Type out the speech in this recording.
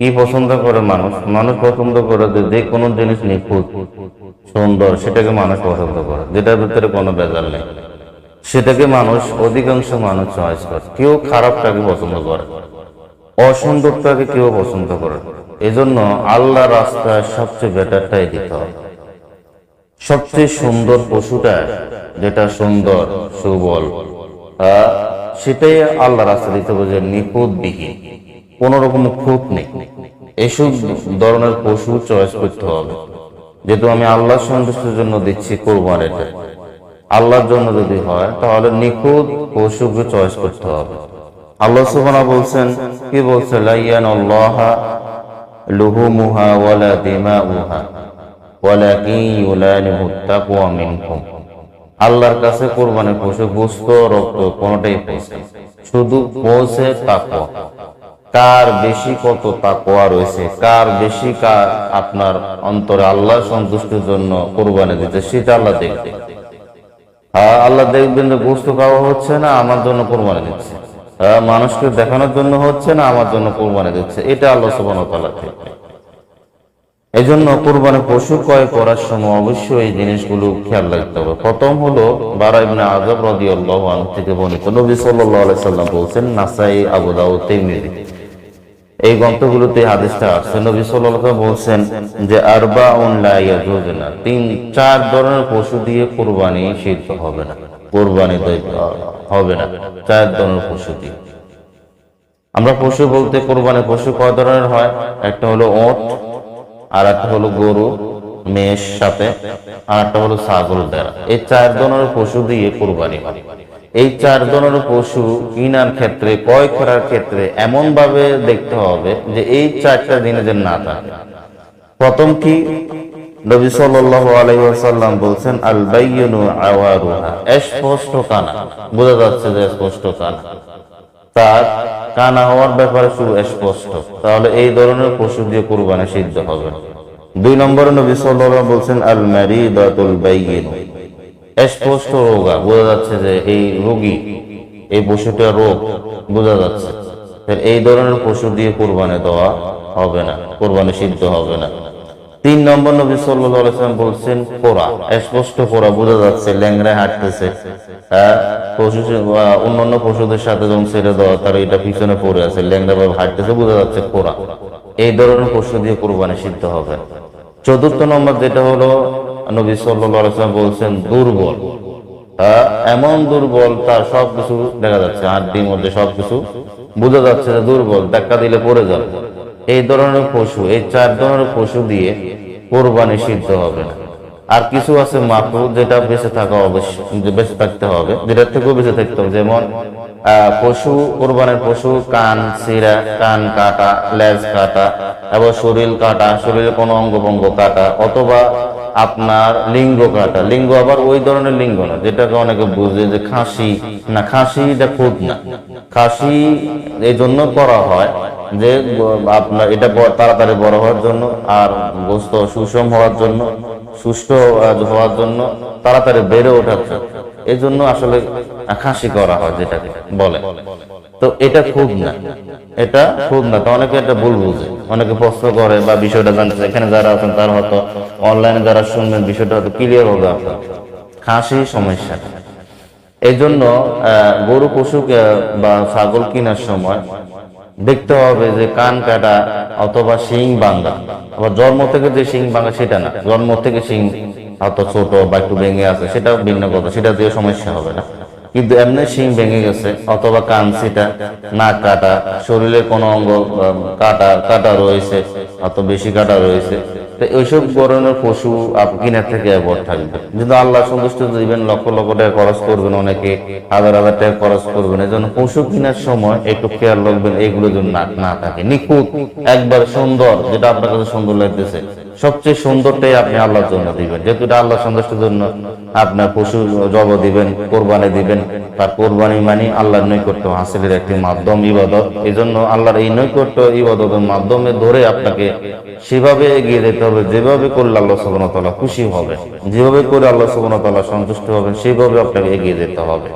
কি পছন্দ করে মানুষ? মানুষ পছন্দ করে যে কোনো জিনিস নিখুঁত, সুন্দর, সেটাকে মানুষ পছন্দ করে। যেটার ভিতরে কোনো বেজাল নেই। সেটাকে মানুষ, অধিকাংশ মানুষ চয়েস করে। কেউ খারাপটাকে পছন্দ করে, অসুন্দরটাকে কেউ পছন্দ করে এজন্য আল্লাহ রাস্তায় সবচেয়ে বেটারটাই দিতে হবে। সবচেয়ে সুন্দর পশুটা যেটা সুন্দর, সুবল সেটাই আল্লাহ রাস্তা দিতে হবে যে নিখুঁত বিহীন কোন রকম খুঁত নেই। এসব ধরনের পশু চয়েস করতে হবে। যেহেতু আমি আল্লাহ সন্তুষ্টির জন্য দিচ্ছি কোরবান এটা আল্লাহর জন্য যদি হয়, তাহলে নিখুঁত পশুকে চয়েস করতে হবে। আল্লাহ বলছেন, কি বলছে? লাইয়ান ওয়ালা মিনকুম। আল্লাহর কাছে কোরবানির পশু রক্ত, কোনটাই পৌঁছে শুধু পৌঁছে তাকওয়া। কার বেশি কত তাকওয়া রয়েছে কার বেশি কার আপনার অন্তরে আল্লাহ সন্তুষ্টির জন্য কোরবানি দিতে সেটা আল্লাহ দেখবে। হ্যাঁ আল্লাহ দেখবেন যে গোস্ত খাওয়া হচ্ছে না আমার জন্য কোরবানি দিচ্ছে। হ্যাঁ, মানুষকে দেখানোর জন্য হচ্ছে না আমার জন্য কোরবানি দিচ্ছে। এটা আল্লাহ সুবহানাহু ওয়া তাআলা দেখবে। এই জন্য কোরবানি পশু ক্রয় করার সময় অবশ্যই এই জিনিসগুলো খেয়াল রাখতে হবে। প্রথম হলো বারা ইবনে আযব রাদিয়াল্লাহু আনহু থেকে বর্ণিত। নবী আলাইহি সাল্লাম বলছেন নাসাই আবু দাউদ তিরমিজি। এই গ্রন্থগুলোতে হাদিসটা আসছে নবী সাল্লাল্লাহু বলছেন যে, আরবাউন লা ইয়াজুজুনা তিন, চার ধরনের পশু দিয়ে কোরবানি সিদ্ধ হবে না। কোরবানি হবে না। চার ধরনের পশু দিয়ে। আমরা পশু বলতে কোরবানি পশু কয় ধরনের হয়? একটা হলো ওট আর একটা হলো গরু, মেষ সাথে আর একটা হলো ছাগল দেড়া এই চার ধরনের পশু দিয়ে কোরবানি হয়। এই চার ধরনের পশু কিনার ক্ষেত্রে ক্রয় করার ক্ষেত্রে এমন ভাবে দেখতে হবে যে এই চারটা দিনে যেন না থাকে প্রথম কি? নবী সাল্লাল্লাহু আলাইহি ওয়াসাল্লাম বলছেন আল বাইয়িনু আওয়ারুহা স্পষ্ট কানা। বোঝা যাচ্ছে যে স্পষ্ট কানা। তার কানা হওয়ার ব্যাপারে শুধু স্পষ্ট। তাহলে এই ধরনের পশু দিয়ে কুরবানি সিদ্ধ হবে। দুই নম্বরে নবী আলাইহি বলছেন আল মারিদাতুল বাইয়িন স্পষ্ট রোগা বোঝা যাচ্ছে যে এই রোগী, এই পশুটা রোগ, বোঝা যাচ্ছে। এই ধরনের পশু দিয়ে কুরবানি দেওয়া হবে না, কুরবানি সিদ্ধ হবে না। তিন নম্বর নবী ওয়াসাল্লাম বলছেন কোরা স্পষ্ট কোরা বোঝা যাচ্ছে, ল্যাংড়ায় হাঁটতেছে অন্যান্য পশুদের সাথে যখন ছেড়ে দেওয়া, তার এটা পিছনে পড়ে আছে ল্যাংরা হাঁটতেছে, বোঝা যাচ্ছে কোরা এই ধরনের পশু দিয়ে কোরবানি সিদ্ধ হবে চতুর্থ নম্বর যেটা হলো, নবী সাল্লাম বলছেন, দুর্বল। এমন দুর্বল তার সবকিছু দেখা যাচ্ছে, হাড্ডির মধ্যে সবকিছু বোঝা যাচ্ছে যে দুর্বল, ধাক্কা দিলে পড়ে যাবে। এই ধরনের পশু, এই চার ধরনের পশু দিয়ে কোরবানি সিদ্ধ হবে না। আর কিছু আছে মাকরু যেটা বেঁচে থাকা অবশ্যই বেঁচে থাকতে হবে যেটা থেকেও বেঁচে থাকতে হবে। যেমন পশু, কোরবানের পশু, কান সিরা কান কাটা, লেজ কাটা, এবং শরীর কাটা শরীরের কোনো অঙ্গ ভঙ্গ কাটা, অথবা আপনার লিঙ্গ কাটা। লিঙ্গ আবার ওই ধরনের লিঙ্গ না, যেটাকে অনেকে বুঝে যে খাসি। না, খাসি এটা খুব না। খাসি এই জন্য করা হয় যে, আপনার এটা তাড়াতাড়ি বড় হওয়ার জন্য আর গোস্ত সুষম হওয়ার জন্য সুস্থ হওয়ার জন্য তাড়াতাড়ি বেড়ে ওঠার জন্য। এই জন্য আসলে খাসি করা হয় যেটাকে বলে। তো এটা খুব না। এটা খুব না। তো অনেকে এটা ভুল বুঝে। অনেকে প্রশ্ন করে বা বিষয়টা জানতে। এখানে যারা আছেন তারা হয়তো অনলাইনে যারা শুনবেন, বিষয়টা হয়তো ক্লিয়ার হবে আপনার। খাসি সমস্যা। এই জন্য গরু পশু বা ছাগল কেনার সময় দেখতে হবে যে কান কাটা অথবা শিং ভাঙ্গা। আবার জন্ম থেকে যে শিং ভাঙ্গা, সেটা না। জন্ম থেকে শিং হয়তো ছোট বা একটু ভেঙে আছে সেটা ভিন্ন কথা। সেটা দিয়ে সমস্যা হবে না। কিন্তু এমনি শিং ভেঙে গেছে, অথবা কান সিটা নাক কাটা, শরীরের কোনো অঙ্গ কাটা কাটা রয়েছে অত বেশি কাটা রয়েছে, তো এইসব ধরনের পশু কিনার থেকে অ্যাভয়েড থাকবে। কিন্তু আল্লাহ সন্তুষ্ট দিবেন, লক্ষ লক্ষ টাকা খরচ করবেন অনেকে, হাজার হাজার টাকা খরচ করবেন এই জন্য পশু কেনার সময় একটু খেয়াল রাখবেন এইগুলো যেন না থাকে, নিখুঁত, একবার সুন্দর, যেটা আপনার কাছে সুন্দর লাগতেছে। সবচেয়ে সুন্দরটাই আপনি আল্লাহর জন্য দিবেন। যেহেতু আল্লাহ সন্তুষ্টের জন্য আপনার পশু জব দিবেন, কোরবানি দিবেন, তার কোরবানি মানে আল্লাহর নৈকট্য হাসিলের একটি মাধ্যম ইবাদত। এই জন্য আল্লাহর এই নৈকট্য ইবাদতের মাধ্যমে ধরে আপনাকে সেভাবে এগিয়ে যেতে হবে, যেভাবে করলে আল্লাহ তাআলা খুশি হবে, যেভাবে করে আল্লাহ তাআলা সন্তুষ্ট হবেন, সেভাবে আপনাকে এগিয়ে যেতে হবে।